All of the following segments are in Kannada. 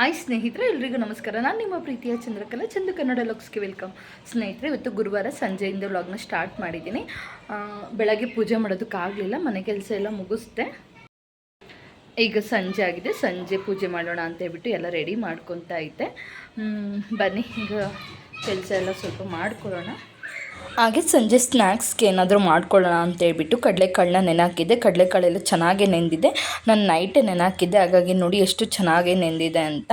ಹಾಯ್ ಸ್ನೇಹಿತರೆ, ಎಲ್ರಿಗೂ ನಮಸ್ಕಾರ. ನಾನು ನಿಮ್ಮ ಪ್ರೀತಿಯ ಚಂದ್ರಕಲಾ, ಚಂದು ಕನ್ನಡ ಲುಕ್ಸ್ಗೆ ವೆಲ್ಕಮ್. ಸ್ನೇಹಿತರೆ, ಇವತ್ತು ಗುರುವಾರ ಸಂಜೆಯಿಂದ ವ್ಲಾಗ್ನ ಸ್ಟಾರ್ಟ್ ಮಾಡಿದ್ದೀನಿ. ಬೆಳಗ್ಗೆ ಪೂಜೆ ಮಾಡೋದಕ್ಕಾಗಲಿಲ್ಲ ಮನೆ ಕೆಲಸ ಎಲ್ಲ ಮುಗಿಸ್ದೆ. ಈಗ ಸಂಜೆ ಆಗಿದೆ, ಸಂಜೆ ಪೂಜೆ ಮಾಡೋಣ ಅಂತ ಹೇಳ್ಬಿಟ್ಟು ಎಲ್ಲ ರೆಡಿ ಮಾಡ್ಕೊತಾ ಇದ್ದೆ. ಬನ್ನಿ, ಈಗ ಕೆಲಸ ಎಲ್ಲ ಸ್ವಲ್ಪ ಮಾಡ್ಕೊಳ್ಳೋಣ. ಹಾಗೆ ಸಂಜೆ ಸ್ನ್ಯಾಕ್ಸ್ಗೆ ಏನಾದರೂ ಮಾಡ್ಕೊಳ್ಳೋಣ ಅಂತ ಹೇಳ್ಬಿಟ್ಟು ಕಡಲೆಕಾಳನ್ನ ನೆನಾಕಿದ್ದೆ. ಕಡಲೆಕಾಳೆಲ್ಲ ಚೆನ್ನಾಗೆ ನೆಂದಿದೆ. ನಾನು ನೈಟೇ ನೆನಾಕಿದ್ದೆ. ಹಾಗಾಗಿ ನೋಡಿ ಎಷ್ಟು ಚೆನ್ನಾಗೇ ನೆಂದಿದೆ ಅಂತ.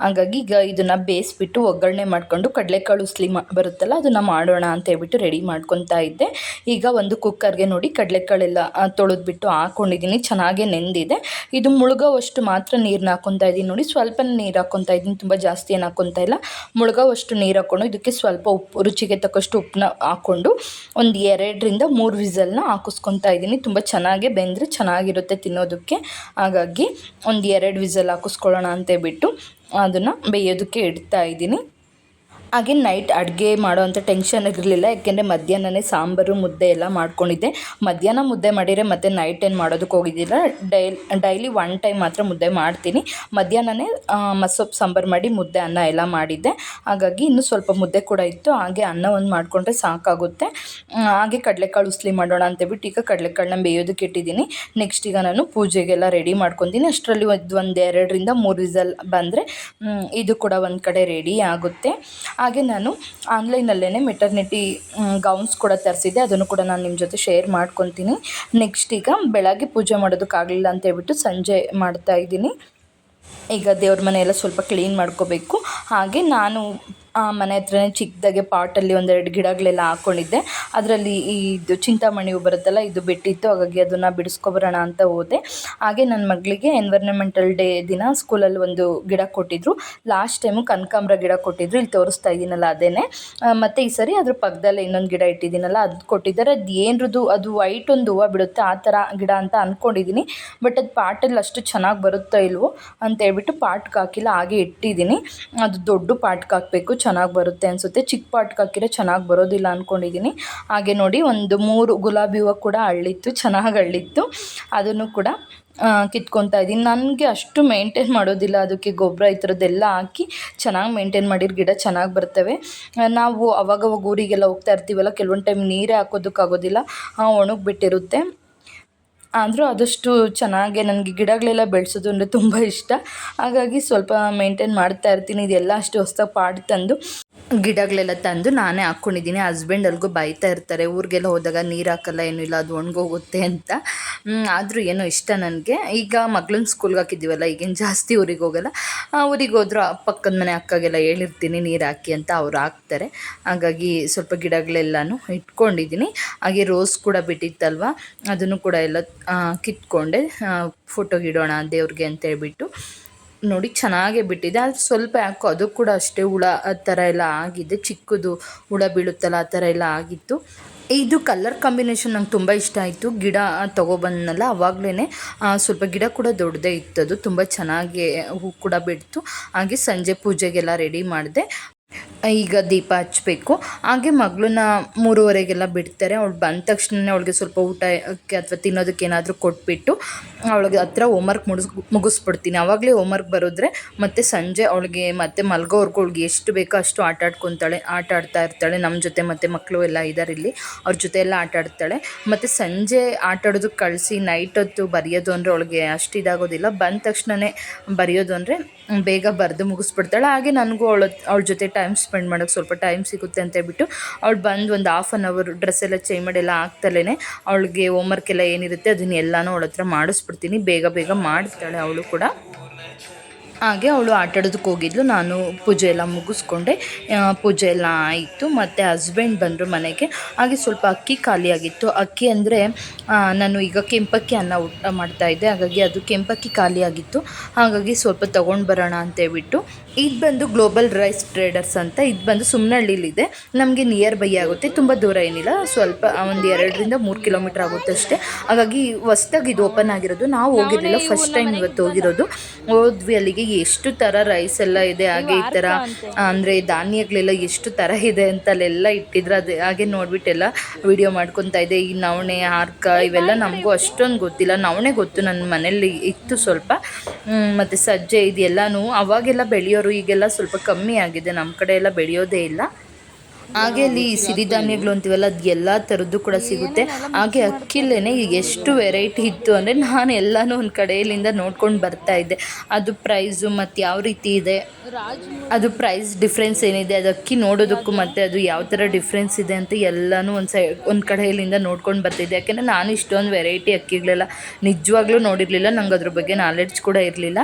ಹಾಗಾಗಿ ಈಗ ಇದನ್ನು ಬೇಯಿಸ್ಬಿಟ್ಟು ಒಗ್ಗರಣೆ ಮಾಡಿಕೊಂಡು ಕಡಲೆಕಾಳು ಉಸ್ಲಿ ಮಾ ಬರುತ್ತಲ್ಲ ಅದನ್ನು ಮಾಡೋಣ ಅಂತ ಹೇಳ್ಬಿಟ್ಟು ರೆಡಿ ಮಾಡ್ಕೊತಾ ಇದ್ದೆ. ಈಗ ಒಂದು ಕುಕ್ಕರ್ಗೆ ನೋಡಿ ಕಡಲೆಕಾಳೆಲ್ಲ ತೊಳೆದ್ಬಿಟ್ಟು ಹಾಕ್ಕೊಂಡಿದ್ದೀನಿ ಚೆನ್ನಾಗೆ ನೆಂದಿದೆ. ಇದು ಮುಳುಗೋವಷ್ಟು ಮಾತ್ರ ನೀರನ್ನ ಹಾಕ್ಕೊತಾ ಇದ್ದೀನಿ. ನೋಡಿ ಸ್ವಲ್ಪ ನೀರು ಹಾಕ್ಕೊತಾ ಇದ್ದೀನಿ. ತುಂಬ ಜಾಸ್ತಿ ಏನು ಹಾಕ್ಕೊತಾ ಇಲ್ಲ. ಮುಳುಗೋವಷ್ಟು ನೀರು ಹಾಕ್ಕೊಂಡು ಇದಕ್ಕೆ ಸ್ವಲ್ಪ ಉಪ್ಪು ರುಚಿಗೆ ತಕ್ಕಷ್ಟು ಉಪ್ಪನ್ನ ಹಾಕ್ಕೊಂಡು ಒಂದು ಎರಡರಿಂದ ಮೂರು ವಿಸಲ್ನ ಹಾಕಿಸ್ಕೊತಾ ಇದ್ದೀನಿ. ತುಂಬ ಚೆನ್ನಾಗೇ ಬೆಂದರೆ ಚೆನ್ನಾಗಿರುತ್ತೆ ತಿನ್ನೋದಕ್ಕೆ. ಹಾಗಾಗಿ ಒಂದು ಎರಡು ವಿಸಲ್ ಹಾಕಿಸ್ಕೊಳ್ಳೋಣ ಅಂತೇಳ್ಬಿಟ್ಟು ಅದನ್ನು ಬೇಯೋದಕ್ಕೆ ಇಡ್ತಾ ಇದ್ದೀನಿ. ಹಾಗೆ ನೈಟ್ ಅಡುಗೆ ಮಾಡೋವಂಥ ಟೆನ್ಷನ್ ಇರಲಿಲ್ಲ, ಯಾಕೆಂದರೆ ಮಧ್ಯಾಹ್ನನೇ ಸಾಂಬಾರು, ಮುದ್ದೆ ಎಲ್ಲ ಮಾಡ್ಕೊಂಡಿದ್ದೆ. ಮಧ್ಯಾಹ್ನ ಮುದ್ದೆ ಮಾಡಿದರೆ ಮತ್ತೆ ನೈಟ್ ಏನು ಮಾಡೋದಕ್ಕೆ ಹೋಗಿದ್ದಿಲ್ಲ. ಡೈಲ್ ಡೈಲಿ ಒನ್ ಟೈಮ್ ಮಾತ್ರ ಮುದ್ದೆ ಮಾಡ್ತೀನಿ. ಮಧ್ಯಾಹ್ನನೇ ಮಸೊಪ್ಪು ಸಾಂಬಾರು ಮಾಡಿ ಮುದ್ದೆ ಅನ್ನ ಎಲ್ಲ ಮಾಡಿದ್ದೆ. ಹಾಗಾಗಿ ಇನ್ನೂ ಸ್ವಲ್ಪ ಮುದ್ದೆ ಕೂಡ ಇತ್ತು. ಹಾಗೆ ಅನ್ನ ಒಂದು ಮಾಡಿಕೊಂಡ್ರೆ ಸಾಕಾಗುತ್ತೆ. ಹಾಗೆ ಕಡಲೆಕಾಳು ಉಸ್ಲಿ ಮಾಡೋಣ ಅಂತೇಳ್ಬಿಟ್ಟು ಈಗ ಕಡಲೆಕಾಳನ್ನ ಬೇಯೋದಕ್ಕೆ ಇಟ್ಟಿದ್ದೀನಿ. ನೆಕ್ಸ್ಟ್ ಈಗ ನಾನು ಪೂಜೆಗೆಲ್ಲ ರೆಡಿ ಮಾಡ್ಕೊತೀನಿ ಅಷ್ಟರಲ್ಲಿ ಒಂದು ಒಂದು, ಎರಡರಿಂದ ಮೂರು ರಿಸಲ್ ಬಂದರೆ ಇದು ಕೂಡ ಒಂದು ಕಡೆ ರೆಡಿ ಆಗುತ್ತೆ. ಹಾಗೆ ನಾನು ಆನ್ಲೈನಲ್ಲೇ ಮೆಟರ್ನಿಟಿ ಗೌನ್ಸ್ ಕೂಡ ತರಿಸಿದ್ದೆ. ಅದನ್ನು ಕೂಡ ನಾನು ನಿಮ್ಮ ಜೊತೆ ಶೇರ್ ಮಾಡ್ಕೊತೀನಿ. ನೆಕ್ಸ್ಟ್ ಈಗ ಬೆಳಗ್ಗೆ ಪೂಜೆ ಮಾಡೋದಕ್ಕಾಗಲಿಲ್ಲ ಅಂತ ಹೇಳ್ಬಿಟ್ಟು ಸಂಜೆ ಮಾಡ್ತಾ ಇದ್ದೀನಿ. ಈಗ ದೇವ್ರ ಮನೆ ಎಲ್ಲ ಸ್ವಲ್ಪ ಕ್ಲೀನ್ ಮಾಡ್ಕೋಬೇಕು. ಹಾಗೆ ನಾನು ಮನೆ ಹತ್ರನೇ ಚಿಕ್ಕದಾಗೆ ಪಾಟಲ್ಲಿ ಒಂದೆರಡು ಗಿಡಗಳೆಲ್ಲ ಹಾಕ್ಕೊಂಡಿದ್ದೆ ಅದರಲ್ಲಿ ಇದು ಚಿಂತಾಮಣಿ ಹೂ ಬರುತ್ತಲ್ಲ, ಇದು ಬಿಟ್ಟಿತ್ತು, ಹಾಗಾಗಿ ಅದನ್ನು ಬಿಡಿಸ್ಕೊಬರೋಣ ಅಂತ ಹೋದೆ. ಹಾಗೆ ನನ್ನ ಮಗಳಿಗೆ ಎನ್ವೈರ್ನಮೆಂಟಲ್ ಡೇ ದಿನ ಸ್ಕೂಲಲ್ಲಿ ಒಂದು ಗಿಡ ಕೊಟ್ಟಿದ್ರು. ಲಾಸ್ಟ್ ಟೈಮು ಕನಕಾಂಬ್ರ ಗಿಡ ಕೊಟ್ಟಿದ್ರು, ಇಲ್ಲಿ ತೋರಿಸ್ತಾ ಇದ್ದೀನಲ್ಲ ಅದೇ ಮತ್ತು ಮತ್ತೆ ಈ ಸರಿ ಅದ್ರ ಪಕ್ಕದಲ್ಲೇ ಇನ್ನೊಂದು ಗಿಡ ಇಟ್ಟಿದ್ದೀನಲ್ಲ, ಅದು ಕೊಟ್ಟಿದ್ದಾರೆ. ಅದು ಏನರದು, ಅದು ವೈಟ್ ಒಂದು ಹೂವು ಬಿಡುತ್ತೆ ಆ ಥರ ಗಿಡ ಅಂತ ಅಂದ್ಕೊಂಡಿದ್ದೀನಿ ಬಟ್ ಅದು ಪಾಟಲ್ಲಿ ಅಷ್ಟು ಚೆನ್ನಾಗಿ ಬರುತ್ತೋ ಇಲ್ವೋ ಅಂತ ಹೇಳ್ಬಿಟ್ಟು ಪಾಟ್ಗೆ ಹಾಕಿಲ್ಲ, ಹಾಗೆ ಇಟ್ಟಿದ್ದೀನಿ ಅದು ದೊಡ್ಡ ಪಾಟ್ಗೆ ಹಾಕಬೇಕು ಚೆನ್ನಾಗಿ ಬರುತ್ತೆ ಅನಿಸುತ್ತೆ. ಚಿಕ್ಕ ಪಾಟ್ಗೆ ಹಾಕಿದ್ರೆ ಚೆನ್ನಾಗಿ ಬರೋದಿಲ್ಲ ಅಂದ್ಕೊಂಡಿದ್ದೀನಿ ಹಾಗೆ ನೋಡಿ ಒಂದು ಮೂರು ಗುಲಾಬಿ ಹೂವು ಕೂಡ ಅಳ್ಳಿತ್ತು, ಚೆನ್ನಾಗಿ ಅಳ್ಳಿತ್ತು. ಅದನ್ನು ಕೂಡ ಕಿತ್ಕೊತಾ ಇದ್ದೀನಿ. ನನಗೆ ಅಷ್ಟು ಮೇಂಟೈನ್ ಮಾಡೋದಿಲ್ಲ. ಅದಕ್ಕೆ ಗೊಬ್ಬರ ಈ ಥರದ್ದೆಲ್ಲ ಹಾಕಿ ಚೆನ್ನಾಗಿ ಮೇಂಟೈನ್ ಮಾಡಿರೋ ಗಿಡ ಚೆನ್ನಾಗಿ ಬರ್ತವೆ. ನಾವು ಅವಾಗವಾಗ ಊರಿಗೆಲ್ಲ ಹೋಗ್ತಾ ಇರ್ತೀವಲ್ಲ, ಕೆಲವೊಂದು ಟೈಮ್ ನೀರೇ ಹಾಕೋದಕ್ಕಾಗೋದಿಲ್ಲ. ಒಣಗಿಬಿಟ್ಟಿರುತ್ತೆ. ಆದರೂ ಆದಷ್ಟು ಚೆನ್ನಾಗೆ ನನಗೆ ಗಿಡಗಳೆಲ್ಲ ಬೆಳೆಸೋದು ಅಂದರೆ ತುಂಬ ಇಷ್ಟ. ಹಾಗಾಗಿ ಸ್ವಲ್ಪ ಮೇಂಟೇನ್ ಮಾಡ್ತಾ ಇರ್ತೀನಿ. ಇದೆಲ್ಲ ಅಷ್ಟು ಹೊಸ್ದಾಗಿ ಪಾಟ್ ತಂದು ಗಿಡಗಳೆಲ್ಲ ತಂದು ನಾನೇ ಹಾಕ್ಕೊಂಡಿದ್ದೀನಿ ಹಸ್ಬೆಂಡ್ ಅಲ್ಗೂ ಬೈತಾ ಇರ್ತಾರೆ. ಊರಿಗೆಲ್ಲ ಹೋದಾಗ ನೀರು ಹಾಕಲ್ಲ, ಏನೂ ಇಲ್ಲ, ಅದು ಒಣಗೋಗುತ್ತೆ ಅಂತ. ಆದರೂ ಏನೋ ಇಷ್ಟ ನನಗೆ. ಈಗ ಮಗಳನ್ನ ಸ್ಕೂಲ್ಗೆ ಹಾಕಿದ್ದೀವಲ್ಲ, ಈಗೇನು ಜಾಸ್ತಿ ಊರಿಗೆ ಹೋಗಲ್ಲ. ಊರಿಗೆ ಹೋದ್ರು ಪಕ್ಕದ ಮನೆ ಅಕ್ಕಗೆಲ್ಲ ಹೇಳಿರ್ತೀನಿ, ನೀರು ಹಾಕಿ ಅಂತ ಅವ್ರು ಹಾಕ್ತಾರೆ. ಹಾಗಾಗಿ ಸ್ವಲ್ಪ ಗಿಡಗಳೆಲ್ಲನೂ ಇಟ್ಕೊಂಡಿದ್ದೀನಿ. ಹಾಗೆ ರೋಸ್ ಕೂಡ ಬಿಟ್ಟಿತ್ತಲ್ವ, ಅದನ್ನು ಕೂಡ ಎಲ್ಲ ಕಿತ್ಕೊಂಡೆ. ಫೋಟೋಗಿಡೋಣ ದೇವ್ರಿಗೆ ಅಂತ ಹೇಳ್ಬಿಟ್ಟು. ನೋಡಿ ಚೆನ್ನಾಗೇ ಬಿಟ್ಟಿದೆ. ಅದು ಸ್ವಲ್ಪ ಯಾಕೋ ಅದು ಕೂಡ ಅಷ್ಟೇ ಹುಳ, ಆ ಥರ ಎಲ್ಲ ಆಗಿದೆ. ಚಿಕ್ಕದು ಹುಳ ಬೀಳುತ್ತಲ್ಲ, ಆ ಥರ ಎಲ್ಲ ಆಗಿತ್ತು. ಇದು ಕಲರ್ ಕಾಂಬಿನೇಷನ್ ನಂಗೆ ತುಂಬ ಇಷ್ಟ ಆಯಿತು. ಗಿಡ ತೊಗೊಬಂದ್ನಲ್ಲ ಅವಾಗಲೇ ಸ್ವಲ್ಪ ಗಿಡ ಕೂಡ ದೊಡ್ಡದೇ ಇತ್ತದು. ತುಂಬ ಚೆನ್ನಾಗಿ ಹೂ ಕೂಡ ಬಿಡ್ತು. ಹಾಗೆ ಸಂಜೆ ಪೂಜೆಗೆಲ್ಲ ರೆಡಿ ಮಾಡಿದೆ. ಈಗ ದೀಪ ಹಚ್ಚಬೇಕು ಹಾಗೆ ಮಗಳನ್ನ ಮೂರುವರೆಗೆಲ್ಲ ಬಿಡ್ತಾರೆ. ಅವಳು ಬಂದ ತಕ್ಷಣನೇ ಅವಳಿಗೆ ಸ್ವಲ್ಪ ಊಟಕ್ಕೆ ಅಥವಾ ತಿನ್ನೋದಕ್ಕೆ ಏನಾದರೂ ಕೊಟ್ಬಿಟ್ಟು ಅವಳಿಗೆ ಹತ್ರ ಹೋಮ್ವರ್ಕ್ ಮುಗಿಸ್, ಮುಗಿಸ್ಬಿಡ್ತೀನಿ. ಆವಾಗಲೇ ಹೋಮ್ವರ್ಕ್ ಬರೋದ್ರೆ ಮತ್ತು ಸಂಜೆ ಅವಳಿಗೆ ಮತ್ತೆ ಮಲ್ಗೋವರೆಗೂ ಅವಳಿಗೆ ಎಷ್ಟು ಬೇಕೋ ಅಷ್ಟು ಆಟ ಆಡ್ಕೊತಾಳೆ, ಆಟ ಆಡ್ತಾ ಇರ್ತಾಳೆ. ನಮ್ಮ ಜೊತೆ ಮತ್ತು ಮಕ್ಕಳು ಎಲ್ಲ ಇದ್ದಾರೆ ಇಲ್ಲಿ. ಅವ್ರ ಜೊತೆ ಎಲ್ಲ ಆಟ ಆಡ್ತಾಳೆ. ಮತ್ತು ಸಂಜೆ ಆಟ ಆಡೋದಕ್ಕೆ ಕಳಿಸಿ ನೈಟ್ ಹೊತ್ತು ಬರೆಯೋದು ಅಂದರೆ ಅವಳಿಗೆ ಅಷ್ಟು ಇದಾಗೋದಿಲ್ಲ. ಬಂದ ತಕ್ಷಣವೇ ಬರೆಯೋದು ಅಂದರೆ ಬೇಗ ಬರೆದು ಮುಗಿಸ್ಬಿಡ್ತಾಳೆ. ಹಾಗೆ ನನಗೂ ಅವಳ ಅವಳ ಜೊತೆ ಟೈಮ್ ಸ್ಪೆಂಡ್ ಮಾಡೋಕ್ಕೆ ಸ್ವಲ್ಪ ಟೈಮ್ ಸಿಗುತ್ತೆ ಅಂತ ಹೇಳ್ಬಿಟ್ಟು ಅವಳು ಬಂದು ಒಂದು ಹಾಫ್ ಆನ್ ಅವರ್ ಡ್ರೆಸ್ ಎಲ್ಲ ಚೇಂಜ್ ಮಾಡಿ ಎಲ್ಲ ಆಗ್ತಲೇ ಅವಳಿಗೆ ಹೋಮ್ವರ್ಕ್ ಎಲ್ಲ ಏನಿರುತ್ತೆ ಅದನ್ನೆಲ್ಲನೂ ಅವಳ ಹತ್ರ ಮಾಡಿಸ್ಬಿಡ್ತೀನಿ. ಬೇಗ ಬೇಗ ಮಾಡ್ತಾಳೆ ಅವಳು ಕೂಡ. ಹಾಗೆ ಅವಳು ಆಟಾಡೋದಕ್ಕೆ ಹೋಗಿದ್ಲು. ನಾನು ಪೂಜೆ ಎಲ್ಲ ಮುಗಿಸ್ಕೊಂಡೆ. ಪೂಜೆ ಎಲ್ಲ ಆಯಿತು. ಮತ್ತು ಹಸ್ಬೆಂಡ್ ಬಂದರು ಮನೆಗೆ. ಹಾಗೆ ಸ್ವಲ್ಪ ಅಕ್ಕಿ ಖಾಲಿಯಾಗಿತ್ತು ಅಕ್ಕಿ ಅಂದರೆ ನಾನು ಈಗ ಕೆಂಪಕ್ಕಿ ಅನ್ನ ಊಟ ಮಾಡ್ತಾಯಿದ್ದೆ ಹಾಗಾಗಿ ಅದು ಕೆಂಪಕ್ಕಿ ಖಾಲಿಯಾಗಿತ್ತು ಹಾಗಾಗಿ ಸ್ವಲ್ಪ ತೊಗೊಂಡು ಬರೋಣ ಅಂತೇಳ್ಬಿಟ್ಟು ಇದು ಬಂದು ಗ್ಲೋಬಲ್ ರೈಸ್ ಟ್ರೇಡರ್ಸ್ ಅಂತ. ಇದು ಬಂದು ಸುಮ್ಮನಹಳ್ಳಿಲಿದೆ ನಮಗೆ ನಿಯರ್ ಬೈ ಆಗುತ್ತೆ. ತುಂಬ ದೂರ ಏನಿಲ್ಲ. ಸ್ವಲ್ಪ ಒಂದು ಎರಡರಿಂದ ಮೂರು ಕಿಲೋಮೀಟ್ರ್ ಆಗುತ್ತೆ ಅಷ್ಟೇ. ಹಾಗಾಗಿ ಹೊಸ್ದಾಗಿ ಇದು ಓಪನ್ ಆಗಿರೋದು. ನಾವು ಹೋಗಿರಲಿಲ್ಲ. ಫಸ್ಟ್ ಟೈಮ್ ಇವತ್ತು ಹೋಗಿರೋದು. ಹೋದ್ವಿ ಅಲ್ಲಿಗೆ. ಎಷ್ಟು ಥರ ರೈಸ್ ಎಲ್ಲ ಇದೆ ಹಾಗೆ ಈ ಥರ ಅಂದರೆ ಧಾನ್ಯಗಳೆಲ್ಲ ಎಷ್ಟು ಥರ ಇದೆ ಅಂತ ಅಲ್ಲೆಲ್ಲ ಇಟ್ಟಿದ್ರು ಅದು ಹಾಗೆ ನೋಡ್ಬಿಟ್ಟೆಲ್ಲ ವಿಡಿಯೋ ಮಾಡ್ಕೊತಾ ಇದೆ. ಈ ನವಣೆ ಹಾರ್ಕ ಇವೆಲ್ಲ ನಮಗೂ ಅಷ್ಟೊಂದು ಗೊತ್ತಿಲ್ಲ. ನವಣೆ ಗೊತ್ತು ನನ್ನ ಮನೇಲಿ ಇತ್ತು ಸ್ವಲ್ಪ. ಮತ್ತೆ ಮತ್ತು ಸಜ್ಜೆ ಇದೆಲ್ಲನೂ ಅವಾಗೆಲ್ಲ ಬೆಳೆಯೋರು ಈಗೆಲ್ಲ ಸ್ವಲ್ಪ ಕಮ್ಮಿ ಆಗಿದೆ. ನಮ್ಮ ಕಡೆ ಎಲ್ಲ ಬೆಳೆಯೋದೇ ಇಲ್ಲ. ಹಾಗೆ ಅಲ್ಲಿ ಸಿರಿಧಾನ್ಯಗಳು ಅಂತೀವಲ್ಲ, ಅದು ಎಲ್ಲ ಥರದ್ದು ಕೂಡ ಸಿಗುತ್ತೆ. ಹಾಗೆ ಅಕ್ಕಿಲೇನೆ ಈಗ ಎಷ್ಟು ವೆರೈಟಿ ಇತ್ತು ಅಂದರೆ ನಾನು ಎಲ್ಲನೂ ಒಂದು ಕಡೆಯಲ್ಲಿಂದ ನೋಡ್ಕೊಂಡು ಬರ್ತಾ ಇದ್ದೆ. ಅದು ಪ್ರೈಸು ಮತ್ತು ಯಾವ ರೀತಿ ಇದೆ? ಅದು ಪ್ರೈಸ್ ಡಿಫ್ರೆನ್ಸ್ ಏನಿದೆ? ಅದು ಅಕ್ಕಿ ನೋಡೋದಕ್ಕೂ ಮತ್ತು ಅದು ಯಾವ ಥರ ಡಿಫ್ರೆನ್ಸ್ ಇದೆ ಅಂತ ಎಲ್ಲನೂ ಒಂದು ಸೈ, ಒಂದು ಕಡೆಯಲ್ಲಿಂದ ನೋಡ್ಕೊಂಡು ಬರ್ತಿದ್ದೆ. ಯಾಕೆಂದರೆ ನಾನು ಇಷ್ಟೊಂದು ವೆರೈಟಿ ಅಕ್ಕಿಗಳೆಲ್ಲ ನಿಜವಾಗ್ಲೂ ನೋಡಿರಲಿಲ್ಲ. ನಂಗೆ ಅದ್ರ ಬಗ್ಗೆ ನಾಲೆಡ್ಜ್ ಕೂಡ ಇರಲಿಲ್ಲ.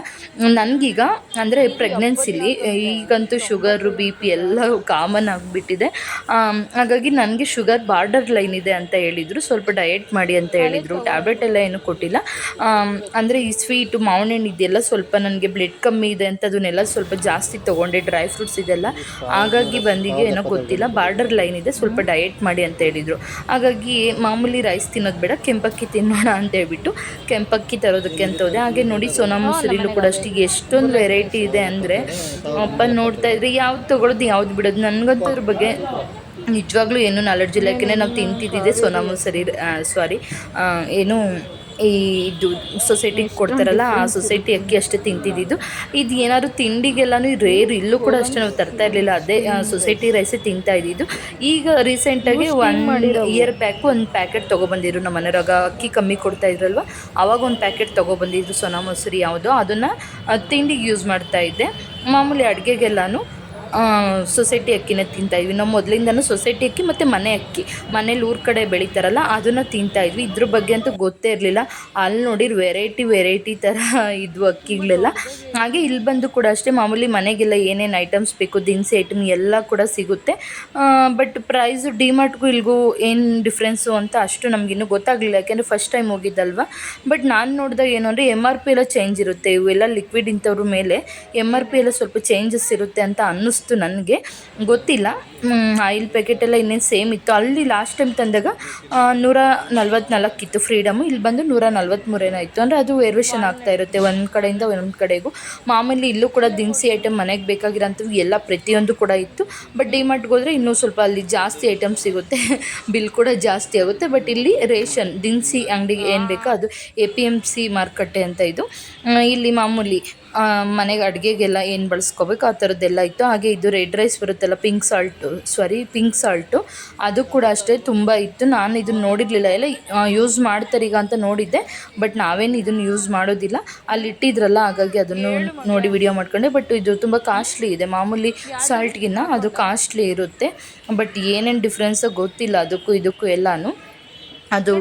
ನನಗೀಗ ಅಂದರೆ ಪ್ರೆಗ್ನೆನ್ಸಿಲಿ ಈಗಂತೂ ಶುಗರು ಬಿ ಪಿ ಎಲ್ಲ ಕಾಮನ್ ಆಗಿಬಿಟ್ಟಿದೆ. ಹಾಗಾಗಿ ನನಗೆ ಶುಗರ್ ಬಾರ್ಡರ್ ಲೈನ್ ಇದೆ ಅಂತ ಹೇಳಿದರು. ಸ್ವಲ್ಪ ಡಯೆಟ್ ಮಾಡಿ ಅಂತ ಹೇಳಿದರು. ಟ್ಯಾಬ್ಲೆಟ್ ಎಲ್ಲ ಏನು ಕೊಟ್ಟಿಲ್ಲ. ಅಂದರೆ ಈ ಸ್ವೀಟು ಮಾವಿನಹಣ್ಣು ಇದೆಲ್ಲ ಸ್ವಲ್ಪ ನನಗೆ ಬ್ಲಡ್ ಕಮ್ಮಿ ಇದೆ ಅಂತ ಅದನ್ನೆಲ್ಲ ಸ್ವಲ್ಪ ಜಾಸ್ತಿ ತೊಗೊಂಡೆ. ಡ್ರೈ ಫ್ರೂಟ್ಸ್ ಇದೆಲ್ಲ. ಹಾಗಾಗಿ ಬಂದಿಗೆ ಏನೋ ಗೊತ್ತಿಲ್ಲ. ಬಾರ್ಡರ್ ಲೈನ್ ಇದೆ. ಸ್ವಲ್ಪ ಡಯೆಟ್ ಮಾಡಿ ಅಂತ ಹೇಳಿದರು. ಹಾಗಾಗಿ ಮಾಮೂಲಿ ರೈಸ್ ತಿನ್ನೋದು ಬೇಡ. ಕೆಂಪಕ್ಕಿ ತಿನ್ನೋಣ ಅಂತ ಹೇಳ್ಬಿಟ್ಟು ಕೆಂಪಕ್ಕಿ ತರೋದಕ್ಕೆ ಅಂತ ಹೋದೆ. ಹಾಗೆ ನೋಡಿ ಸೋನಾ ಮೊಸರಿಲು ಕೂಡ ಅಷ್ಟಿಗೆ ಎಷ್ಟೊಂದು ವೆರೈಟಿ ಇದೆ ಅಂದರೆ ಅಪ್ಪ ನೋಡ್ತಾ ಇದ್ರೆ ಯಾವ್ದು ತೊಗೊಳೋದು ಯಾವ್ದು ಬಿಡೋದು. ನನಗಂತೂ ಅದ್ರ ಬಗ್ಗೆ ನಿಜವಾಗ್ಲೂ ಏನು ನಾಲೆಡ್ಜ್ ಇಲ್ಲ ಯಾಕೆಂದರೆ ನಾವು ತಿಂತಿದ್ದಿದ್ದೆ ಸೋನಾ ಸರಿ ಸಾರಿ ಏನು ಈ ಇದು ಸೊಸೈಟಿಗೆ ಕೊಡ್ತಾರಲ್ಲ ಆ ಸೊಸೈಟಿ ಅಕ್ಕಿ ಅಷ್ಟೇ ತಿಂತಿದ್ದಿದ್ದು. ಇದು ಏನಾದ್ರು ತಿಂಡಿಗೆಲ್ಲನೂ ರೇರ್ ಇಲ್ಲೂ ಕೂಡ ಅಷ್ಟೇ ನಾವು ತರ್ತಾ ಇರಲಿಲ್ಲ. ಅದೇ ಸೊಸೈಟಿ ರೈಸೇ ತಿಂತಾ ಇದ್ದಿದ್ದು. ಈಗ ರೀಸೆಂಟಾಗಿ ಒನ್ ಇಯರ್ ಬ್ಯಾಕ್ ಒಂದು ಪ್ಯಾಕೆಟ್ ತೊಗೊಬಂದಿದ್ರು ನಮ್ಮ ಮನೆಯವ್ರಾಗ ಅಕ್ಕಿ ಕಮ್ಮಿ ಕೊಡ್ತಾ ಇದ್ರಲ್ವ? ಅವಾಗ ಒಂದು ಪ್ಯಾಕೆಟ್ ತೊಗೊಬಂದಿದ್ರು. ಸೊನಾ ಮೊಸರಿ ಯಾವುದೋ ಅದನ್ನು ತಿಂಡಿಗೆ ಯೂಸ್ ಮಾಡ್ತಾ ಇದ್ದೆ. ಮಾಮೂಲಿ ಅಡುಗೆಗೆಲ್ಲನೂ ಸೊಸೈಟಿ ಅಕ್ಕಿನ ತಿಂತಾ ಇದ್ವಿ ನಾವು ಮೊದಲಿಂದನೂ ಸೊಸೈಟಿ ಅಕ್ಕಿ ಮತ್ತು ಮನೆ ಅಕ್ಕಿ. ಮನೇಲಿ ಊರ ಕಡೆ ಬೆಳೀತಾರಲ್ಲ, ಅದನ್ನು ತಿಂತಾ ಇದ್ವಿ ಇದ್ರ ಬಗ್ಗೆ ಅಂತೂ ಗೊತ್ತೇ ಇರಲಿಲ್ಲ. ಅಲ್ಲಿ ನೋಡಿರಿ ವೆರೈಟಿ ವೆರೈಟಿ ಥರ ಇದ್ವು ಅಕ್ಕಿಗಳೆಲ್ಲ. ಹಾಗೆ ಇಲ್ಲಿ ಬಂದು ಕೂಡ ಅಷ್ಟೇ, ಮಾಮೂಲಿ ಮನೆಗೆಲ್ಲ ಏನೇನು ಐಟಮ್ಸ್ ಬೇಕು, ದಿನಸಿ ಐಟಮ್ ಎಲ್ಲ ಕೂಡ ಸಿಗುತ್ತೆ. ಬಟ್ ಪ್ರೈಸು ಡಿಮಾರ್ಟ್ಗೂ ಇಲ್ಗೂ ಏನು ಡಿಫ್ರೆನ್ಸು ಅಂತ ಅಷ್ಟು ನಮಗಿನ್ನೂ ಗೊತ್ತಾಗಲಿಲ್ಲ. ಯಾಕೆಂದರೆ ಫಸ್ಟ್ ಟೈಮ್ ಹೋಗಿದ್ದಲ್ವ. ಬಟ್ ನಾನು ನೋಡಿದಾಗ ಏನು ಅಂದರೆ ಎಂ ಆರ್ ಪಿ ಎಲ್ಲ ಚೇಂಜ್ ಇರುತ್ತೆ. ಇವೆಲ್ಲ ಲಿಕ್ವಿಡ್ ಇಂಥವ್ರ ಮೇಲೆ ಎಂ ಆರ್ ಪಿ ಎಲ್ಲ ಸ್ವಲ್ಪ ಚೇಂಜಸ್ ಇರುತ್ತೆ ಅಂತ ಅನ್ನಿಸ್ತು. ನನಗೆ ಗೊತ್ತಿಲ್ಲ. ಆಯಿಲ್ ಪ್ಯಾಕೆಟ್ ಎಲ್ಲ ಇನ್ನೇನು ಸೇಮ್ ಇತ್ತು. ಅಲ್ಲಿ ಲಾಸ್ಟ್ ಟೈಮ್ ತಂದಾಗ ನೂರ ನಲ್ವತ್ನಾಲ್ಕು ಇತ್ತು ಫ್ರೀಡಮು ಇಲ್ಲಿ ಬಂದು ನೂರ ನಲ್ವತ್ತ್ಮೂರೇನೋ ಇತ್ತು. ಅಂದರೆ ಅದು ವೇರಿಯೇಷನ್ ಆಗ್ತಾ ಇರುತ್ತೆ ಒಂದು ಕಡೆಯಿಂದ ಒಂದೊಂದು ಕಡೆಗೂ. ಮಾಮೂಲಿ ಇಲ್ಲೂ ಕೂಡ ದಿನಸಿ ಐಟಮ್ ಮನೆಗೆ ಬೇಕಾಗಿರೋಂಥವು ಎಲ್ಲ ಪ್ರತಿಯೊಂದು ಕೂಡ ಇತ್ತು. ಬಟ್ ಡಿಮಾರ್ಟ್ಗೆ ಹೋದರೆ ಇನ್ನೂ ಸ್ವಲ್ಪ ಅಲ್ಲಿ ಜಾಸ್ತಿ ಐಟಮ್ ಸಿಗುತ್ತೆ. ಬಿಲ್ ಕೂಡ ಜಾಸ್ತಿ ಆಗುತ್ತೆ. ಬಟ್ ಇಲ್ಲಿ ರೇಷನ್, ದಿನಸಿ ಅಂಗಡಿಗೆ ಏನು ಬೇಕೋ ಅದು ಎ ಪಿ ಎಂ ಸಿ ಮಾರುಕಟ್ಟೆ ಅಂತ ಇದು. ಇಲ್ಲಿ ಮಾಮೂಲಿ ಮನೆಗೆ ಅಡುಗೆಗೆಲ್ಲ ಏನು ಬಳಸ್ಕೋಬೇಕು, ಆ ಥರದ್ದೆಲ್ಲ ಇತ್ತು. ಹಾಗೆ ಇದು ರೆಡ್ ರೈಸ್ ಬರುತ್ತಲ್ಲ, pink salt sorry pink salt, ಅದು ಕೂಡ ಅಷ್ಟೇ ತುಂಬ ಇತ್ತು. ನಾನು ಇದನ್ನು ನೋಡಿರಲಿಲ್ಲ, ಎಲ್ಲ ಯೂಸ್ ಮಾಡ್ತಾರೆ ಈಗ ಅಂತ ನೋಡಿದ್ದೆ, ಬಟ್ ನಾವೇನು ಇದನ್ನು ಯೂಸ್ ಮಾಡೋದಿಲ್ಲ. ಅಲ್ಲಿ ಇಟ್ಟಿದ್ರಲ್ಲ, ಹಾಗಾಗಿ ಅದನ್ನು ನೋಡಿ ವಿಡಿಯೋ ಮಾಡ್ಕೊಂಡೆ, ಬಟ್ ಇದು ತುಂಬ ಕಾಸ್ಟ್ಲಿ ಇದೆ. ಮಾಮೂಲಿ ಸಾಲ್ಟ್ಗಿನ್ನ ಅದು ಕಾಸ್ಟ್ಲಿ ಇರುತ್ತೆ, ಬಟ್ ಏನೇನು ಡಿಫ್ರೆನ್ಸೋ ಗೊತ್ತಿಲ್ಲ, ಅದಕ್ಕೂ ಇದಕ್ಕೂ ಎಲ್ಲನೂ. ಅದು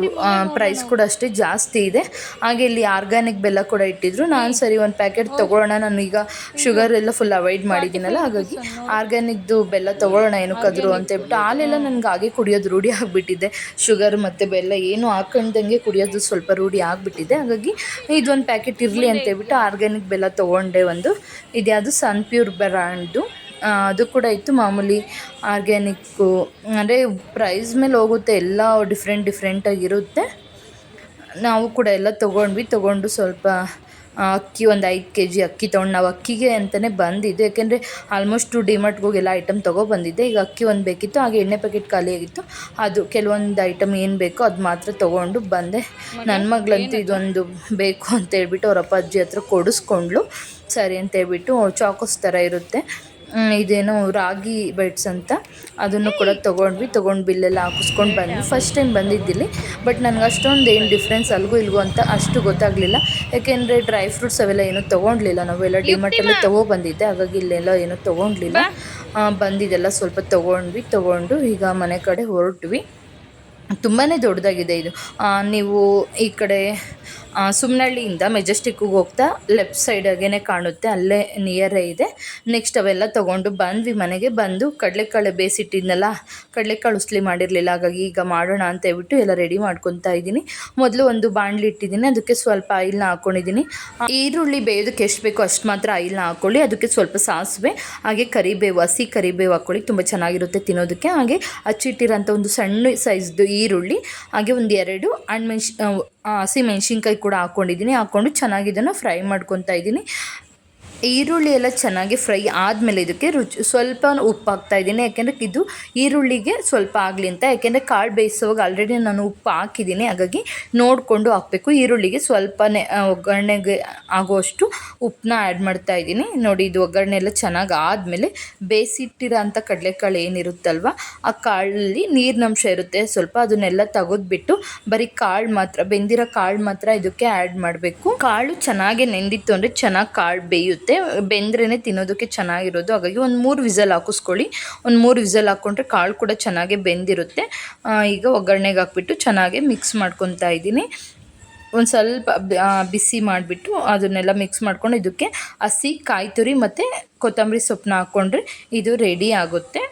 ಪ್ರೈಸ್ ಕೂಡ ಅಷ್ಟೇ ಜಾಸ್ತಿ ಇದೆ. ಹಾಗೆ ಇಲ್ಲಿ ಆರ್ಗ್ಯಾನಿಕ್ ಬೆಲ್ಲ ಕೂಡ ಇಟ್ಟಿದ್ರು. ನಾನು ಸರಿ ಒಂದು ಪ್ಯಾಕೆಟ್ ತೊಗೊಳ್ಳೋಣ. ನಾನು ಈಗ ಶುಗರ್ ಎಲ್ಲ ಫುಲ್ ಅವಾಯ್ಡ್ ಮಾಡಿದ್ದೀನಲ್ಲ ಹಾಗಾಗಿ ಆರ್ಗ್ಯಾನಿಕ್ದು ಬೆಲ್ಲ ತೊಗೊಳ್ಳೋಣ ಏನಕ್ಕಾದ್ರು ಅಂತ ಹೇಳ್ಬಿಟ್ಟು ಹಾಲೆಲ್ಲ ನನಗೆ ಹಾಗೆ ಕುಡಿಯೋದು ರೂಢಿ ಆಗಿಬಿಟ್ಟಿದೆ. ಶುಗರ್ ಮತ್ತು ಬೆಲ್ಲ ಏನು ಹಾಕೊಂಡಂಗೆ ಕುಡಿಯೋದು ಸ್ವಲ್ಪ ರೂಢಿ ಆಗಿಬಿಟ್ಟಿದೆ. ಹಾಗಾಗಿ ಇದೊಂದು ಪ್ಯಾಕೆಟ್ ಇರಲಿ ಅಂತ ಹೇಳ್ಬಿಟ್ಟು ಆರ್ಗ್ಯಾನಿಕ್ ಬೆಲ್ಲ ತೊಗೊಂಡೆ ಒಂದು. ಇದ್ಯಾವುದು ಸನ್ ಪ್ಯೂರ್ ಬ್ರ್ಯಾಂಡು ಅದು ಕೂಡ ಇತ್ತು ಮಾಮೂಲಿ ಆರ್ಗ್ಯಾನಿಕ್ಕು. ಅಂದರೆ ಪ್ರೈಸ್ ಮೇಲೆ ಹೋಗುತ್ತೆ ಎಲ್ಲ ಡಿಫ್ರೆಂಟ್ ಡಿಫ್ರೆಂಟಾಗಿರುತ್ತೆ ನಾವು ಕೂಡ ಎಲ್ಲ ತೊಗೊಂಡ್ವಿ ತೊಗೊಂಡು ಸ್ವಲ್ಪ ಅಕ್ಕಿ ಒಂದು ಐದು ಕೆ ಜಿ ಅಕ್ಕಿ ತೊಗೊಂಡು ನಾವು ಅಕ್ಕಿಗೆ ಅಂತಲೇ ಬಂದಿದ್ದು. ಯಾಕೆಂದರೆ ಆಲ್ಮೋಸ್ಟು ಡಿಮಾರ್ಟ್ಗೆ ಹೋಗಿ ಎಲ್ಲ ಐಟಮ್ ತೊಗೊಬಂದಿದ್ದೆ ಈಗ ಅಕ್ಕಿ ಒಂದು ಬೇಕಿತ್ತು ಹಾಗೆ ಎಣ್ಣೆ ಪ್ಯಾಕೆಟ್ ಖಾಲಿಯಾಗಿತ್ತು ಅದು ಕೆಲವೊಂದು ಐಟಮ್ ಏನು ಬೇಕೋ ಅದು ಮಾತ್ರ ತೊಗೊಂಡು ಬಂದೆ. ನನ್ನ ಮಗಳಂತೂ ಇದೊಂದು ಬೇಕು ಅಂತ ಹೇಳ್ಬಿಟ್ಟು ಅವ್ರ ಅಪ್ಪ ಅಜ್ಜಿ ಹತ್ರ ಕೊಡಿಸ್ಕೊಂಡ್ಳು. ಸರಿ ಅಂತ ಹೇಳ್ಬಿಟ್ಟು ಚಾಕೋಸ್ ಥರ ಇರುತ್ತೆ. ಇದೇನೋ ರಾಗಿ ಬೈಟ್ಸ್ ಅಂತ. ಅದನ್ನು ಕೂಡ ತೊಗೊಂಡ್ವಿ. ತೊಗೊಂಡು ಬಿಲ್ಲೆಲ್ಲ ಹಾಕಿಸ್ಕೊಂಡು ಬಂದ್ವಿ. First time ಬಂದಿದ್ದಿಲ್ಲಿ. ಬಟ್ ನನಗೆ ಅಷ್ಟೊಂದು ಏನು ಡಿಫ್ರೆನ್ಸ್ ಅಲ್ಗೂ ಇಲ್ಗೋ ಅಂತ ಅಷ್ಟು ಗೊತ್ತಾಗಲಿಲ್ಲ. ಯಾಕೆಂದರೆ ಡ್ರೈ ಫ್ರೂಟ್ಸ್ ಅವೆಲ್ಲ ಏನೂ ತೊಗೊಂಡ್ಲಿಲ್ಲ. ನಾವೆಲ್ಲ ಡಿಮಾರ್ಟಲ್ಲಿ ತೊಗೊಬಂದಿದ್ದೆ ಹಾಗಾಗಿ ಇಲ್ಲೆಲ್ಲ ಏನೂ ತೊಗೊಂಡ್ಲಿಲ್ಲ. ಬಂದಿದ್ದೆಲ್ಲ ಸ್ವಲ್ಪ ತೊಗೊಂಡ್ವಿ. ತೊಗೊಂಡು ಈಗ ಮನೆ ಕಡೆ ಹೊರಟ್ವಿ. ತುಂಬಾ ದೊಡ್ಡದಾಗಿದೆ ಇದು. ನೀವು ಈ ಕಡೆ ಆ, ಸುಮ್ನಹಳ್ಳಿಯಿಂದ ಮೆಜೆಸ್ಟಿಕ್ಕಿಗೆ ಹೋಗ್ತಾ ಲೆಫ್ಟ್ ಸೈಡಾಗೇ ಕಾಣುತ್ತೆ ಅಲ್ಲೇ ನಿಯರೇ ಇದೆ. ನೆಕ್ಸ್ಟ್ ಅವೆಲ್ಲ ತೊಗೊಂಡು ಬಂದ್ವಿ ಮನೆಗೆ ಬಂದು ಕಡಲೆಕಾಳು ಬೇಯಿಸಿಟ್ಟಿದ್ನಲ್ಲ ಕಡಲೆಕಾಳು ಉಸ್ಲಿ ಮಾಡಿರಲಿಲ್ಲ ಹಾಗಾಗಿ ಈಗ ಮಾಡೋಣ ಅಂತ ಹೇಳ್ಬಿಟ್ಟು ಎಲ್ಲ ರೆಡಿ ಮಾಡ್ಕೊತಾ ಇದ್ದೀನಿ. ಮೊದಲು ಒಂದು ಬಾಣಲಿ ಇಟ್ಟಿದ್ದೀನಿ ಅದಕ್ಕೆ ಸ್ವಲ್ಪ ಆಯಿಲ್ನ ಹಾಕ್ಕೊಂಡಿದ್ದೀನಿ ಈರುಳ್ಳಿ ಬೇಯೋದಕ್ಕೆ ಎಷ್ಟು ಬೇಕೋ ಅಷ್ಟು ಮಾತ್ರ ಆಯಿಲ್ನ ಹಾಕ್ಕೊಳ್ಳಿ ಅದಕ್ಕೆ ಸ್ವಲ್ಪ ಸಾಸಿವೆ ಹಾಗೆ ಕರಿಬೇವು ಹಸಿ ಕರಿಬೇವು ಹಾಕ್ಕೊಳ್ಳಿ ತುಂಬ ಚೆನ್ನಾಗಿರುತ್ತೆ ತಿನ್ನೋದಕ್ಕೆ. ಹಾಗೆ ಹಚ್ಚಿಟ್ಟಿರೋಂಥ ಒಂದು ಸಣ್ಣ ಸೈಜ್ದು ಈರುಳ್ಳಿ ಹಾಗೆ ಒಂದು ಎರಡು ಹಣ್ಮೆಣ್ಸಿ ಹಸಿ ಮೆಣಸಿನ್ಕಾಯಿ ಕೂಡ ಹಾಕ್ಕೊಂಡಿದ್ದೀನಿ ಹಾಕ್ಕೊಂಡು ಚೆನ್ನಾಗಿ ಇದನ್ನು ಫ್ರೈ ಮಾಡ್ಕೊತಾ ಇದ್ದೀನಿ. ಈರುಳ್ಳಿ ಎಲ್ಲ ಚೆನ್ನಾಗಿ ಫ್ರೈ ಆದಮೇಲೆ ಇದಕ್ಕೆ ರುಚಿ, ಸ್ವಲ್ಪ ಉಪ್ಪು ಹಾಕ್ತಾ ಇದ್ದೀನಿ. ಯಾಕೆಂದರೆ ಇದು ಈರುಳ್ಳಿಗೆ ಸ್ವಲ್ಪ ಆಗಲಿ ಅಂತ. ಯಾಕೆಂದರೆ ಕಾಳು ಬೇಯಿಸುವಾಗ ಆಲ್ರೆಡಿ ನಾನು ಉಪ್ಪು ಹಾಕಿದ್ದೀನಿ. ಹಾಗಾಗಿ ನೋಡಿಕೊಂಡು ಹಾಕಬೇಕು. ಈರುಳ್ಳಿಗೆ ಸ್ವಲ್ಪನೇ ಒಗ್ಗರಣೆಗೆ ಆಗುವಷ್ಟು ಉಪ್ಪನ್ನ ಆ್ಯಡ್ ಮಾಡ್ತಾ ಇದ್ದೀನಿ. ನೋಡಿ, ಇದು ಒಗ್ಗರಣೆ ಎಲ್ಲ ಚೆನ್ನಾಗಿ ಆದಮೇಲೆ ಬೇಯಿಸಿಟ್ಟಿರೋ ಅಂಥ ಕಡಲೆಕಾಳು ಏನಿರುತ್ತಲ್ವ, ಆ ಕಾಳಲ್ಲಿ ನೀರಿನಂಶ ಇರುತ್ತೆ. ಸ್ವಲ್ಪ ಅದನ್ನೆಲ್ಲ ತೆಗೆದುಬಿಟ್ಟು ಬರೀ ಕಾಳು ಮಾತ್ರ, ಬೆಂದಿರೋ ಕಾಳು ಮಾತ್ರ ಇದಕ್ಕೆ ಆ್ಯಡ್ ಮಾಡಬೇಕು. ಕಾಳು ಚೆನ್ನಾಗಿ ನೆಂದಿತ್ತು ಅಂದರೆ ಚೆನ್ನಾಗಿ ಕಾಳು ಬೇಯುತ್ತೆ. ಬೆಂದ್ರೇ ತಿನ್ನೋದಕ್ಕೆ ಚೆನ್ನಾಗಿರೋದು. ಹಾಗಾಗಿ ಒಂದು ಮೂರು ವಿಸಲ್ ಹಾಕಿಸ್ಕೊಳ್ಳಿ. ಒಂದು ಮೂರು ವಿಸಲ್ ಹಾಕ್ಕೊಂಡ್ರೆ ಕಾಳು ಕೂಡ ಚೆನ್ನಾಗಿ ಬೆಂದಿರುತ್ತೆ. ಈಗ ಒಗ್ಗರಣೆಗೆ ಹಾಕ್ಬಿಟ್ಟು ಚೆನ್ನಾಗಿ ಮಿಕ್ಸ್ ಮಾಡ್ಕೊತಾ ಇದ್ದೀನಿ. ಒಂದು ಸ್ವಲ್ಪ ಬಿಸಿ ಮಾಡಿಬಿಟ್ಟು ಅದನ್ನೆಲ್ಲ ಮಿಕ್ಸ್ ಮಾಡ್ಕೊಂಡು ಇದಕ್ಕೆ ಹಸಿ ಕಾಯಿ ತುರಿ ಮತ್ತು ಕೊತ್ತಂಬರಿ ಸೊಪ್ಪನ್ನ ಹಾಕ್ಕೊಂಡ್ರೆ ಇದು ರೆಡಿ ಆಗುತ್ತೆ.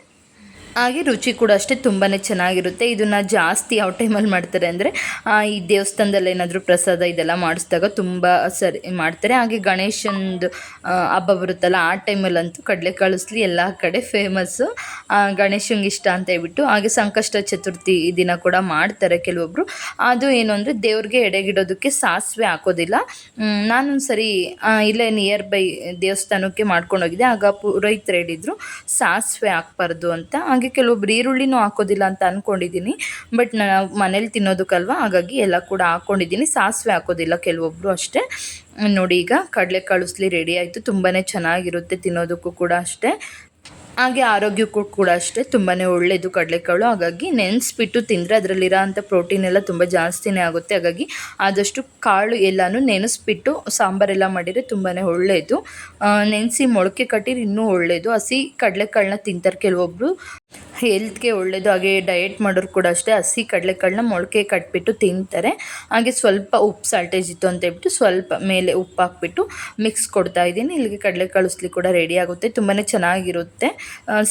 ಹಾಗೆ ರುಚಿ ಕೂಡ ಅಷ್ಟೇ ತುಂಬಾ ಚೆನ್ನಾಗಿರುತ್ತೆ. ಇದನ್ನು ಜಾಸ್ತಿ ಯಾವ ಟೈಮಲ್ಲಿ ಮಾಡ್ತಾರೆ ಅಂದರೆ ಈ ದೇವಸ್ಥಾನದಲ್ಲಿ ಏನಾದರೂ ಪ್ರಸಾದ ಇದೆಲ್ಲ ಮಾಡಿಸಿದಾಗ ತುಂಬ ಸರಿ ಮಾಡ್ತಾರೆ. ಹಾಗೆ ಗಣೇಶಂದು ಹಬ್ಬ ಬರುತ್ತಲ್ಲ, ಆ ಟೈಮಲ್ಲಂತೂ ಕಡಲೆ ಕಳಿಸ್ಲಿ ಎಲ್ಲ ಕಡೆ ಫೇಮಸ್ಸು ಗಣೇಶಂಗೆ ಇಷ್ಟ ಅಂತ ಹೇಳ್ಬಿಟ್ಟು, ಹಾಗೆ ಸಂಕಷ್ಟ ಚತುರ್ಥಿ ದಿನ ಕೂಡ ಮಾಡ್ತಾರೆ ಕೆಲವೊಬ್ಬರು ಅದು ಏನು ಅಂದರೆ ದೇವ್ರಿಗೆ ಎಡೆಗಿಡೋದಕ್ಕೆ ಸಾಸಿವೆ ಹಾಕೋದಿಲ್ಲ. ನಾನೊಂದು ಸರಿ ಇಲ್ಲೇ ನಿಯರ್ ಬೈ ದೇವಸ್ಥಾನಕ್ಕೆ ಮಾಡ್ಕೊಂಡು ಹೋಗಿದ್ದೆ ಆಗ ಪುರೋಹಿತರು ಹೇಳಿದರು, ಸಾಸಿವೆ ಹಾಕ್ಬಾರ್ದು ಅಂತ. ಹಾಗೆ ಕೆಲವೊಬ್ರು ಈರುಳ್ಳಿನೂ ಹಾಕೋದಿಲ್ಲ ಅಂತ ಅಂದ್ಕೊಂಡಿದ್ದೀನಿ ಬಟ್ ನಾನು ಮನೇಲಿ ತಿನ್ನೋದಕ್ಕಲ್ವ? ಹಾಗಾಗಿ ಎಲ್ಲ ಕೂಡ ಹಾಕ್ಕೊಂಡಿದ್ದೀನಿ ಸಾಸಿವೆ ಹಾಕೋದಿಲ್ಲ ಕೆಲವೊಬ್ಬರು ಅಷ್ಟೇ. ನೋಡಿ ಈಗ ಕಡಲೆ ಕಳಿಸ್ಲಿ ರೆಡಿ ಆಯಿತು. ತುಂಬಾ ಚೆನ್ನಾಗಿರುತ್ತೆ ತಿನ್ನೋದಕ್ಕೂ ಕೂಡ ಅಷ್ಟೇ. ಹಾಗೆ ಆರೋಗ್ಯಕ್ಕೂ ಕೂಡ ಅಷ್ಟೇ ತುಂಬಾ ಒಳ್ಳೆಯದು ಕಡಲೆಕಾಳು. ಹಾಗಾಗಿ ನೆನೆಸ್ಬಿಟ್ಟು ತಿಂದರೆ ಅದರಲ್ಲಿರೋ ಅಂಥ ಪ್ರೋಟೀನ್ ಎಲ್ಲ ತುಂಬ ಜಾಸ್ತಿನೇ ಆಗುತ್ತೆ. ಹಾಗಾಗಿ ಆದಷ್ಟು ಕಾಳು ಎಲ್ಲನೂ ನೆನೆಸ್ಬಿಟ್ಟು ಸಾಂಬಾರೆಲ್ಲ ಮಾಡಿದರೆ ತುಂಬಾ ಒಳ್ಳೆಯದು ನೆನೆಸಿ ಮೊಳಕೆ ಕಟ್ಟಿದ್ರೆ ಇನ್ನೂ ಒಳ್ಳೆಯದು ಹಸಿ ಕಡಲೆಕಾಳನ್ನ ತಿಂತಾರೆ ಕೆಲವೊಬ್ಬರು ಹೆಲ್ತ್ಗೆ ಒಳ್ಳೆಯದು ಹಾಗೆ ಡಯಟ್ ಮಾಡೋರು ಕೂಡ ಅಷ್ಟೇ, ಹಸಿ ಕಡಲೆಕಾಳನ್ನ ಮೊಳಕೆ ಕಟ್ಬಿಟ್ಟು ತಿಂತಾರೆ. ಹಾಗೆ ಸ್ವಲ್ಪ ಉಪ್ಪು ಸಾಲ್ಟೇಜ್ ಇತ್ತು ಅಂತ ಹೇಳ್ಬಿಟ್ಟು ಸ್ವಲ್ಪ ಮೇಲೆ ಉಪ್ಪು ಹಾಕ್ಬಿಟ್ಟು ಮಿಕ್ಸ್ ಕೊಡ್ತಾ ಇದ್ದೀನಿ. ಇಲ್ಲಿಗೆ ಕಡಲೆ ಉಸ್ಲಿ ಕೂಡ ರೆಡಿ ಆಗುತ್ತೆ ತುಂಬಾ ಚೆನ್ನಾಗಿರುತ್ತೆ.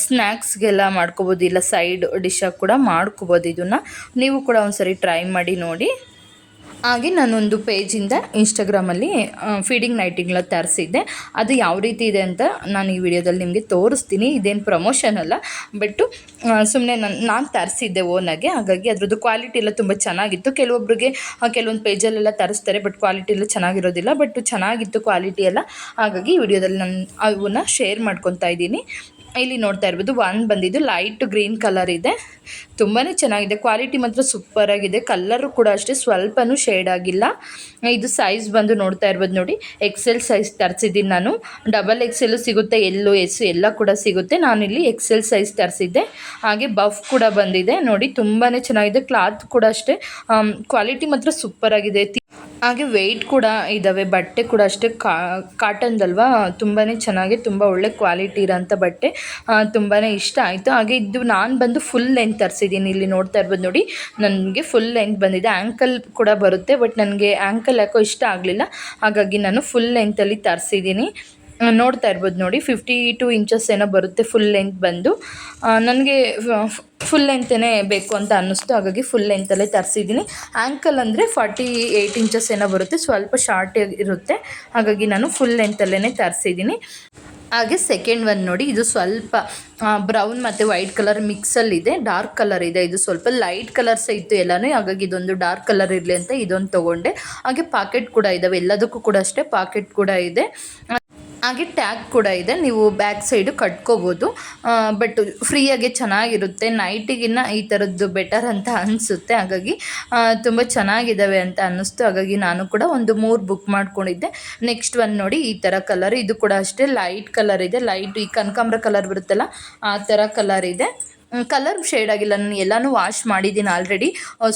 ಸ್ನ್ಯಾಕ್ಸ್ಗೆಲ್ಲ ಮಾಡ್ಕೋಬೋದು, ಇಲ್ಲ ಸೈಡ್ ಡಿಶಾಗಿ ಕೂಡ ಮಾಡ್ಕೋಬೋದು ಇದನ್ನು. ನೀವು ಕೂಡ ಒಂದ್ಸರಿ ಟ್ರೈ ಮಾಡಿ ನೋಡಿ. ಹಾಗೆ ನಾನೊಂದು ಪೇಜಿಂದ ಇನ್ಸ್ಟಾಗ್ರಾಮಲ್ಲಿ ಫೀಡಿಂಗ್ ನೈಟಿಂಗ್ಲ ತರಿಸಿದ್ದೆ. ಅದು ಯಾವ ರೀತಿ ಇದೆ ಅಂತ ನಾನು ಈ ವಿಡಿಯೋದಲ್ಲಿ ನಿಮಗೆ ತೋರಿಸ್ತೀನಿ. ಇದೇನು ಪ್ರಮೋಷನ್ ಅಲ್ಲ. ಬಟ್ಟು ಸುಮ್ಮನೆ ನಾನು ನಾನು ತರಿಸಿದ್ದೆ ಓನಾಗೆ ಹಾಗಾಗಿ ಅದರದ್ದು ಕ್ವಾಲಿಟಿ ಎಲ್ಲ ತುಂಬ ಚೆನ್ನಾಗಿತ್ತು. ಕೆಲವೊಬ್ಬರಿಗೆ ಕೆಲವೊಂದು ಪೇಜಲ್ಲೆಲ್ಲ ತರಿಸ್ತಾರೆ ಬಟ್ ಕ್ವಾಲಿಟಿ ಎಲ್ಲ ಚೆನ್ನಾಗಿರೋದಿಲ್ಲ. ಬಟ್ ಚೆನ್ನಾಗಿತ್ತು ಕ್ವಾಲಿಟಿ ಎಲ್ಲ. ಹಾಗಾಗಿ ವಿಡಿಯೋದಲ್ಲಿ ನಾನು ಅವನ್ನ ಶೇರ್ ಮಾಡ್ಕೊತಾ ಇದ್ದೀನಿ. ಇಲ್ಲಿ ನೋಡ್ತಾ ಇರ್ಬೋದು ಒಂದು ಬಂದಿದ್ದು ಲೈಟ್ ಗ್ರೀನ್ ಕಲರ್ ಇದೆ. ತುಂಬಾ ಚೆನ್ನಾಗಿದೆ ಕ್ವಾಲಿಟಿ ಮಾತ್ರ ಸೂಪರ್ ಆಗಿದೆ. ಕಲ್ಲರು ಕೂಡ ಅಷ್ಟೇ, ಸ್ವಲ್ಪನೂ ಶೇಡ್ ಆಗಿಲ್ಲ. ಇದು ಸೈಜ್ ಬಂದು ನೋಡ್ತಾ ಇರ್ಬೋದು ನೋಡಿ ಎಕ್ಸೆಲ್ ಸೈಜ್ ತರಿಸಿದ್ದೀನಿ ನಾನು. ಡಬಲ್ ಎಕ್ಸೆಲ್ ಸಿಗುತ್ತೆ, ಎಲ್ಲು ಎಸ್, ಎಲ್ಲ ಕೂಡ ಸಿಗುತ್ತೆ. ನಾನು ಇಲ್ಲಿ ಎಕ್ಸೆಲ್ ಸೈಜ್ ತರಿಸಿದ್ದೆ. ಹಾಗೆ ಬಫ್ ಕೂಡ ಬಂದಿದೆ. ನೋಡಿ ತುಂಬಾ ಚೆನ್ನಾಗಿದೆ ಕ್ಲಾತ್ ಕೂಡ ಅಷ್ಟೇ. ಕ್ವಾಲಿಟಿ ಮಾತ್ರ ಸೂಪರ್ ಆಗಿದೆ ಹಾಗೆ ವೆಯ್ಟ್ ಕೂಡ ಇದ್ದಾವೆ ಬಟ್ಟೆ ಕೂಡ ಅಷ್ಟೇ ಕಾಟನ್ದಲ್ವಾ ತುಂಬಾ ಚೆನ್ನಾಗಿ, ತುಂಬ ಒಳ್ಳೆ ಕ್ವಾಲಿಟಿ ಇರೋಂಥ ಬಟ್ಟೆ ತುಂಬಾ ಇಷ್ಟ ಆಯಿತು. ಹಾಗೆ ಇದು ನಾನು ಬಂದು ಫುಲ್ ಲೆಂತ್ ತರಿಸಿದ್ದೀನಿ ಇಲ್ಲಿ ನೋಡ್ತಾ ಇರ್ಬೋದು ನೋಡಿ. ನನಗೆ ಫುಲ್ ಲೆಂತ್ ಬಂದಿದೆ. ಆ್ಯಂಕಲ್ ಕೂಡ ಬರುತ್ತೆ ಬಟ್ ನನಗೆ ಆ್ಯಂಕಲ್ ಯಾಕೋ ಇಷ್ಟ ಆಗಲಿಲ್ಲ. ಹಾಗಾಗಿ ನಾನು ಫುಲ್ ಲೆಂತಲ್ಲಿ ತರಿಸಿದ್ದೀನಿ ನೋಡ್ತಾ ಇರ್ಬೋದು ನೋಡಿ. ಫಿಫ್ಟಿ ಟು ಇಂಚಸ್ ಏನೋ ಬರುತ್ತೆ ಫುಲ್ ಲೆಂತ್ ಬಂದು. ನನಗೆ ಫುಲ್ ಲೆಂತೇ ಬೇಕು ಅಂತ ಅನ್ನಿಸ್ತು. ಹಾಗಾಗಿ ಫುಲ್ ಲೆಂತಲ್ಲೇ ತರಿಸಿದ್ದೀನಿ. ಆ್ಯಂಕಲ್ ಅಂದರೆ ಫಾರ್ಟಿ ಏಯ್ಟ್ ಇಂಚಸ್ ಏನೋ ಬರುತ್ತೆ, ಸ್ವಲ್ಪ ಶಾರ್ಟ್ ಇರುತ್ತೆ. ಹಾಗಾಗಿ ನಾನು ಫುಲ್ ಲೆಂತಲ್ಲೇ ತರಿಸಿದ್ದೀನಿ. ಹಾಗೆ ಸೆಕೆಂಡ್ ಒನ್ ನೋಡಿ, ಇದು ಸ್ವಲ್ಪ ಬ್ರೌನ್ ಮತ್ತು ವೈಟ್ ಕಲರ್ ಮಿಕ್ಸಲ್ಲಿದೆ ಡಾರ್ಕ್ ಕಲರ್ ಇದೆ. ಇದು ಸ್ವಲ್ಪ ಲೈಟ್ ಕಲರ್ಸ್ ಇತ್ತು ಎಲ್ಲನೂ. ಹಾಗಾಗಿ ಇದೊಂದು ಡಾರ್ಕ್ ಕಲರ್ ಇರಲಿ ಅಂತ ಇದೊಂದು ತೊಗೊಂಡೆ. ಹಾಗೆ ಪಾಕೆಟ್ ಕೂಡ ಇದ್ದಾವೆ ಎಲ್ಲದಕ್ಕೂ ಕೂಡ ಅಷ್ಟೇ ಪಾಕೆಟ್ ಕೂಡ ಇದೆ. ಹಾಗೆ ಟ್ಯಾಗ್ ಕೂಡ ಇದೆ. ನೀವು ಬ್ಯಾಕ್ ಸೈಡು ಕಟ್ಕೋಬೋದು. ಬಟ್ ಫ್ರೀಯಾಗಿ ಚೆನ್ನಾಗಿರುತ್ತೆ. ನೈಟಿಗಿನ್ನ ಈ ಥರದ್ದು ಬೆಟರ್ ಅಂತ ಅನಿಸುತ್ತೆ. ಹಾಗಾಗಿ ತುಂಬ ಚೆನ್ನಾಗಿದ್ದಾವೆ ಅಂತ ಅನ್ನಿಸ್ತು. ಹಾಗಾಗಿ ನಾನು ಕೂಡ ಒಂದು ಮೂರು ಬುಕ್ ಮಾಡ್ಕೊಂಡಿದ್ದೆ. ನೆಕ್ಸ್ಟ್ ಒನ್ ನೋಡಿ ಈ ಥರ ಕಲರ್ ಇದು ಕೂಡ ಅಷ್ಟೇ ಲೈಟ್ ಕಲರ್ ಇದೆ. ಲೈಟ್ ಈ ಕನಕಾಂಬ್ರ ಕಲರ್ ಬರುತ್ತಲ್ಲ, ಆ ಥರ ಕಲರ್ ಇದೆ. ಕಲರ್ ಶೇಡ್ ಆಗಿಲ್ಲ. ನಾನು ಎಲ್ಲನೂ ವಾಶ್ ಮಾಡಿದ್ದೀನಿ ಆಲ್ರೆಡಿ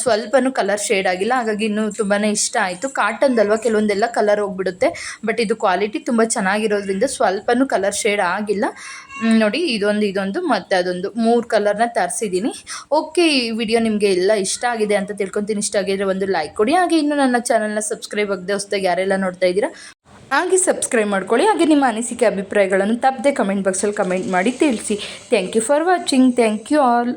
ಸ್ವಲ್ಪನೂ ಕಲರ್ ಶೇಡ್ ಆಗಿಲ್ಲ. ಹಾಗಾಗಿ ಇನ್ನೂ ತುಂಬಾ ಇಷ್ಟ ಆಯಿತು. ಕಾಟನ್ದಲ್ವ ಕೆಲವೊಂದೆಲ್ಲ ಕಲರ್ ಹೋಗ್ಬಿಡುತ್ತೆ. ಬಟ್ ಇದು ಕ್ವಾಲಿಟಿ ತುಂಬ ಚೆನ್ನಾಗಿರೋದ್ರಿಂದ ಸ್ವಲ್ಪನೂ ಕಲರ್ ಶೇಡ್ ಆಗಿಲ್ಲ. ನೋಡಿ, ಇದೊಂದು ಇದೊಂದು, ಮತ್ತು ಅದೊಂದು. ಮೂರು ಕಲರ್ನ ತರಿಸಿದ್ದೀನಿ. ಓಕೆ ಈ ವಿಡಿಯೋ ನಿಮಗೆ ಎಲ್ಲ ಇಷ್ಟ ಆಗಿದೆ ಅಂತ ತಿಳ್ಕೊತೀನಿ. ಇಷ್ಟ ಆಗಿದ್ರೆ ಒಂದು ಲೈಕ್ ಕೊಡಿ. ಹಾಗೆ ಇನ್ನೂ ನನ್ನ ಚಾನಲ್ನ ಸಬ್ಸ್ಕ್ರೈಬ್ ಆಗದೆ ಹೊಸ್ದಾಗಿ ಯಾರೆಲ್ಲ ನೋಡ್ತಾ ಇದ್ದೀರಾ ಹಾಗೆ ಸಬ್ಸ್ಕ್ರೈಬ್ ಮಾಡ್ಕೊಳ್ಳಿ, ಹಾಗೆ ನಿಮ್ಮ ಅನಿಸಿಕೆ, ಅಭಿಪ್ರಾಯಗಳನ್ನು ತಪ್ಪದೆ ಕಮೆಂಟ್ ಬಾಕ್ಸಲ್ಲಿ ಕಮೆಂಟ್ ಮಾಡಿ ತಿಳಿಸಿ. Thank you for watching thank you all